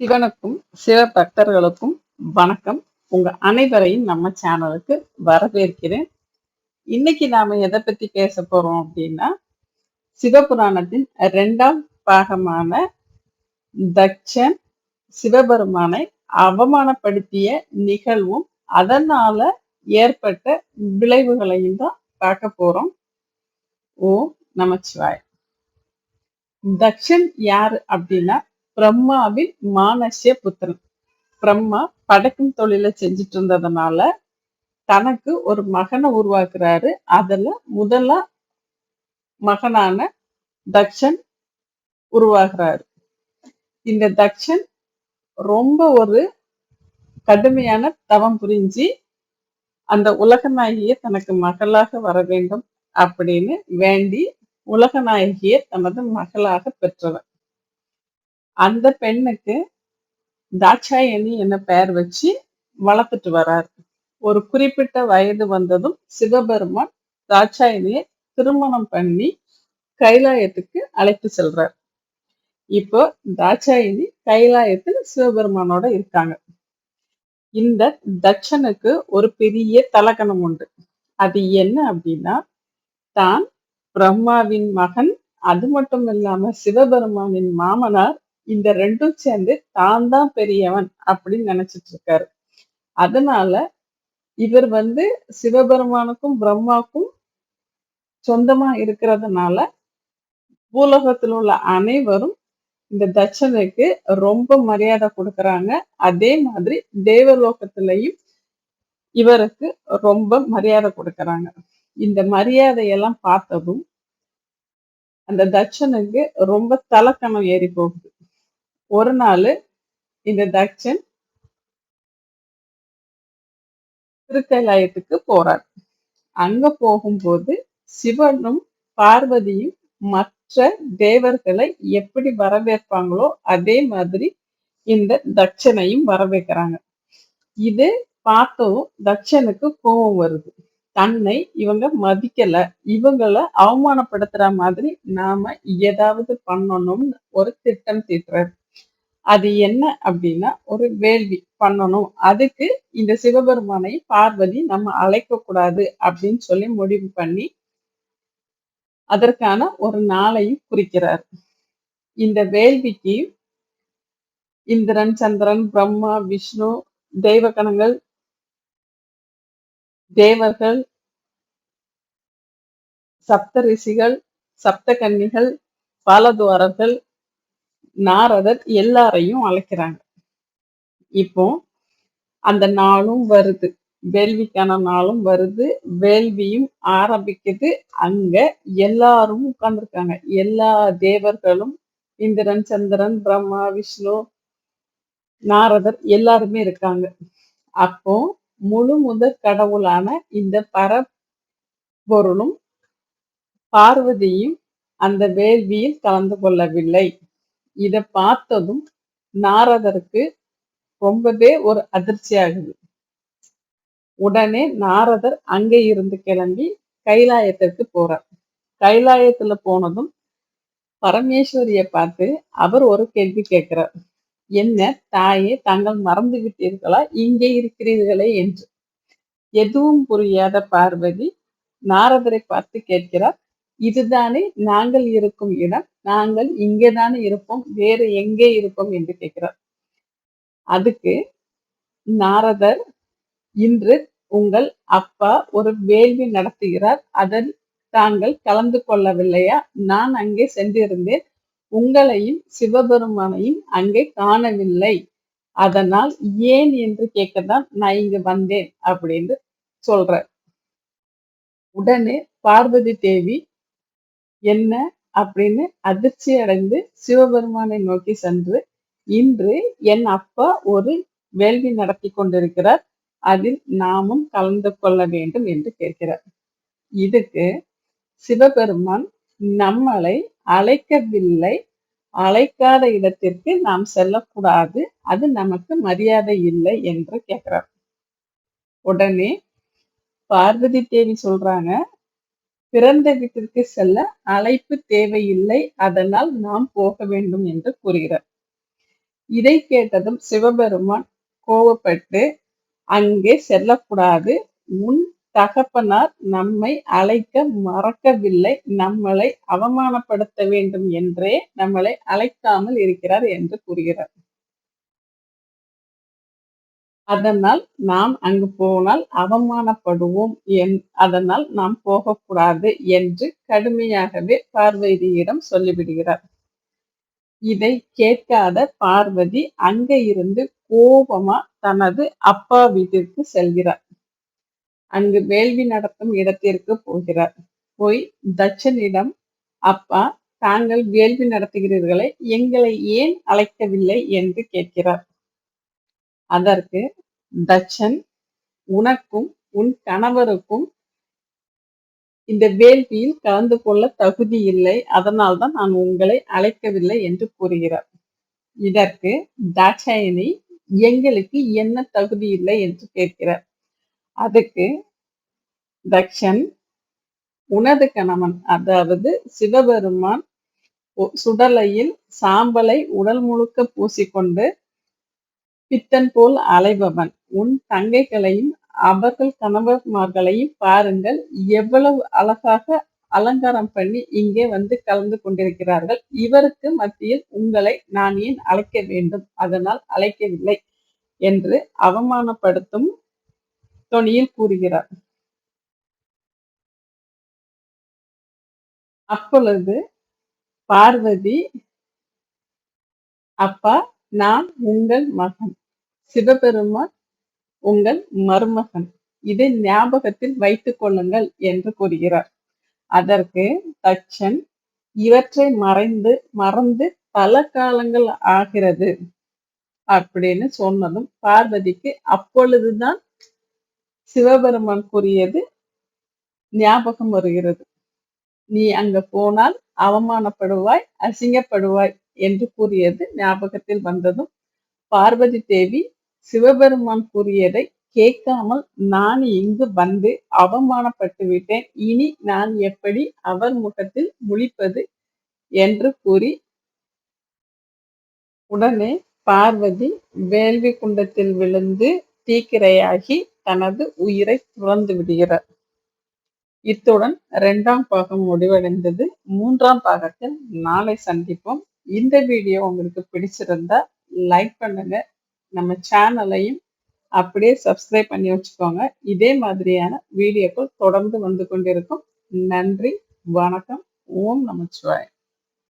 சிவனுக்கும் சிவபக்தர்களுக்கும் வணக்கம். உங்க அனைவரையும் நம்ம சேனலுக்கு வரவேற்கிறேன். இன்னைக்கு நாம எதை பத்தி பேச போறோம் அப்படின்னா சிவபுராணத்தின் இரண்டாம் பாகமான தக்ஷன் சிவபெருமானை அவமானப்படுத்திய நிகழ்வும் அதனால ஏற்பட்ட விளைவுகளையும் தான் பார்க்க போறோம். ஓம் நமச்சிவாய். தக்ஷன் யாரு அப்படின்னா பிரம்மாவின் மானசிய புத்திரன். பிரம்மா படைக்கும் தொழிலை செஞ்சுட்டு இருந்ததுனால தனக்கு ஒரு மகனை உருவாக்குறாரு. அதுல முதல்ல மகனான தக்ஷன் உருவாகிறாரு. இந்த தக்ஷன் ரொம்ப ஒரு கடுமையான தவம் புரிஞ்சு அந்த உலகநாயகியை தனக்கு மகளாக வர வேண்டும் அப்படின்னு வேண்டி உலகநாயகியை தனது மகளாக பெற்றவர் அந்த பெண்ணுக்கு தாட்சாயணி என்ன பெயர் வச்சு வளர்த்துட்டு வர்றாரு ஒரு குறிப்பிட்ட வயது வந்ததும் சிவபெருமான் தாட்சாயணியை திருமணம் பண்ணி கைலாயத்துக்கு அழைத்து செல்றார். இப்போ தாட்சாயணி கைலாயத்தில் சிவபெருமானோட இருக்காங்க. இந்த தட்சனுக்கு ஒரு பெரிய தலகணம் உண்டு. அது என்ன அப்படின்னா தான் பிரம்மாவின் மகன் அது மட்டும் இல்லாம சிவபெருமானின் மாமனார் இந்த ரெண்டும் சேர்ந்து தான் தான் பெரியவன் அப்படின்னு நினைச்சிட்டு இருக்காரு. அதனால இவர் வந்து சிவபெருமானுக்கும் பிரம்மாவுக்கும் சொந்தமா இருக்கிறதுனால பூலோகத்தில் உள்ள அனைவரும் இந்த தட்சனுக்கு ரொம்ப மரியாதை கொடுக்கறாங்க. அதே மாதிரி தேவலோகத்திலையும் இவருக்கு ரொம்ப மரியாதை கொடுக்கறாங்க. இந்த மரியாதையெல்லாம் பார்த்ததும் அந்த தட்சனுக்கு ரொம்ப தலக்கணம் ஏறி போகுது. ஒரு நாள் இந்த தட்சன் திருக்கைலாயத்துக்கு போறார். அங்க போகும்போது சிவனும் பார்வதியும் மற்ற தேவர்களை எப்படி வரவேற்பாங்களோ அதே மாதிரி இந்த தட்சனையும் வரவேற்கிறாங்க. இது பார்த்தவும் தட்சனுக்கு கோபம் வருது. தன்னை இவங்க மதிக்கல. இவங்கள அவமானப்படுத்துற மாதிரி நாம ஏதாவது பண்ணணும்னு ஒரு திட்டம் தீட்டுறாரு. அது என்ன அப்படின்னா ஒரு வேள்வி பண்ணணும். அதுக்கு இந்த சிவபெருமானை பார்வதி நம்ம அழைக்க கூடாது அப்படின்னு சொல்லி முடிவு பண்ணி அதற்கான ஒரு நாளையும் குறிக்கிறார். இந்த வேள்விக்கு இந்திரன் சந்திரன் பிரம்மா விஷ்ணு தெய்வகணங்கள் தேவர்கள் சப்த ரிஷிகள் சப்த கன்னிகள் பாலதுவாரர்கள் நாரதர் எல்லாரையும் அழைக்கிறாங்க. இப்போ அந்த நாளும் வருது. வேள்விக்கான நாளும் வருது. வேள்வியும் ஆரம்பிக்குது. அங்க எல்லாரும் உட்கார்ந்துருக்காங்க. எல்லா தேவர்களும் இந்திரன் சந்திரன் பிரம்மா விஷ்ணு நாரதர் எல்லாருமே இருக்காங்க. அப்போ முழு முதற் கடவுளான இந்த பர பொருளும் பார்வதியும் அந்த வேள்வியில் கலந்து கொள்ளவில்லை. இதை பார்த்ததும் நாரதருக்கு ரொம்பவே ஒரு அதிர்ச்சி ஆகுது உடனே நாரதர் அங்கே இருந்து கிளம்பி கைலாயத்திற்கு போறார். கைலாயத்துல போனதும் பரமேஸ்வரிய பார்த்து அவர் ஒரு கேள்வி கேட்கிறார். என்ன தாயே தாங்கள் மறந்து விட்டீர்களா? இங்கே இருக்கிறீர்களே என்று. எதுவும் புரியாத பார்வதி நாரதரை பார்த்து கேட்கிறார். இதுதானே நாங்கள் இருக்கும் இடம். நாங்கள் இங்கேதானே இருப்போம் வேறு எங்கே இருப்போம் என்று கேட்கிறார். அதுக்கு நாரதர் இன்று உங்கள் அப்பா ஒரு வேள்வி நடத்துகிறார் அதில் தாங்கள் கலந்து கொள்ளவில்லையா? நான் அங்கே சென்றிருந்தேன் உங்களையும் சிவபெருமானையும் அங்கே காணவில்லை. அதனால் ஏன் என்று கேட்கத்தான் நான் இங்கு வந்தேன் அப்படின்னு சொல்ற உடனே பார்வதி தேவி என்ன அப்படின்னு அதிர்ச்சி அடைந்து சிவபெருமானை நோக்கி சென்று இன்று என் அப்பா ஒரு வேள்வி நடத்தி கொண்டிருக்கிறார். அதில் நாமும் கலந்து கொள்ள வேண்டும் என்று கேட்கிறார். இதுக்கு சிவபெருமான் நம்மளை அழைக்கவில்லை. அழைக்காத இடத்திற்கு நாம் செல்லக்கூடாது. அது நமக்கு மரியாதை இல்லை என்று கேட்கிறார். உடனே பார்வதி தேவி சொல்றாங்க பிறந்த வீட்டிற்கு செல்ல அழைப்பு தேவையில்லை. அதனால் நாம் போக வேண்டும் என்று கூறுகிறார். இதை கேட்டதும் சிவபெருமான் கோவப்பட்டு அங்கே செல்லக்கூடாது. உன் தகப்பனார் நம்மை அழைக்க மறக்கவில்லை. நம்மளை அவமானப்படுத்த வேண்டும் என்றே நம்மளை அழைக்காமல் இருக்கிறார் என்று கூறுகிறார். அதனால் நாம் அங்கு போனால் அவமானப்படுவோம் என் அதனால் நாம் போகக்கூடாது என்று கடுமையாகவே பார்வதியிடம் சொல்லிவிடுகிறார். இதை கேட்காத பார்வதி அங்க இருந்து கோபமா தனது அப்பா வீட்டிற்கு செல்கிறார். அங்கு வேள்வி நடத்தும் இடத்திற்கு போகிறார். போய் தட்சனிடம் அப்பா தாங்கள் வேள்வி நடத்துகிறீர்களே எங்களை ஏன் அழைக்கவில்லை? என்று கேட்கிறார். அதற்கு தட்சன் உனக்கும் உன் கணவருக்கும் இந்த வேள்வியில் கலந்து கொள்ள தகுதி இல்லை. அதனால்தான் நான் உங்களை அழைக்கவில்லை என்று கூறுகிறார். இதற்கு தாட்சாயணி எங்களுக்கு என்ன தகுதி இல்லை என்று கேட்கிறார். அதுக்கு தக்ஷன் உனது கணவன் அதாவது சிவபெருமான் சுடலையில் சாம்பலை உடல் முழுக்க பூசிக்கொண்டு பித்தன் போல் அலைபவன். உன் தங்கைகளையும் அவர்கள் கணவர்மார்களையும் பாருங்கள். எவ்வளவு அழகாக அலங்காரம் பண்ணி இங்கே வந்து கலந்து கொண்டிருக்கிறார்கள். இவருக்கு மத்தியில் உங்களை நான் ஏன் அழைக்க வேண்டும்? அதனால் அழைக்கவில்லை என்று அவமானப்படுத்தும் தொனியில் கூறுகிறார். அப்பொழுது பார்வதி அப்பா நான் உங்கள் மகன். சிவபெருமான் உங்கள் மருமகன். இதை ஞாபகத்தில் வைத்துக் கொள்ளுங்கள் என்று கூறுகிறார். அதற்கு தச்சன் இவற்றை மறைந்து மறந்து பல காலங்கள் ஆகிறது அப்படின்னு சொன்னதும் பார்வதிக்கு அப்பொழுதுதான் சிவபெருமான் கூறியது ஞாபகம் வருகிறது. நீ அங்க போனால் அவமானப்படுவாய் அசிங்கப்படுவாய் என்று கூறியது ஞாபகத்தில் வந்ததும் பார்வதி தேவி சிவபெருமான் கூறியதை கேட்காமல் நான் இங்கு வந்து அவமானப்பட்டு விட்டேன். இனி நான் எப்படி அவர் முகத்தில் முழிப்பது என்று கூறி உடனே பார்வதி வேள்வி குண்டத்தில் விழுந்து தீக்கிரையாகி தனது உயிரை துறந்து விடுகிறார். இத்துடன் ரெண்டாம் பாகம் முடிவடைந்தது. மூன்றாம் பாகத்தில் நாளை சந்திப்போம். இந்த வீடியோ உங்களுக்கு பிடிச்சிருந்தா லைக் பண்ணுங்க. நம்ம சேனலையும் அப்படியே சப்ஸ்கிரைப் பண்ணி வச்சுக்கோங்க. இதே மாதிரியான வீடியோக்கள் தொடர்ந்து வந்து கொண்டிருக்கும். நன்றி வணக்கம். ஓம் நமச்சிவாய்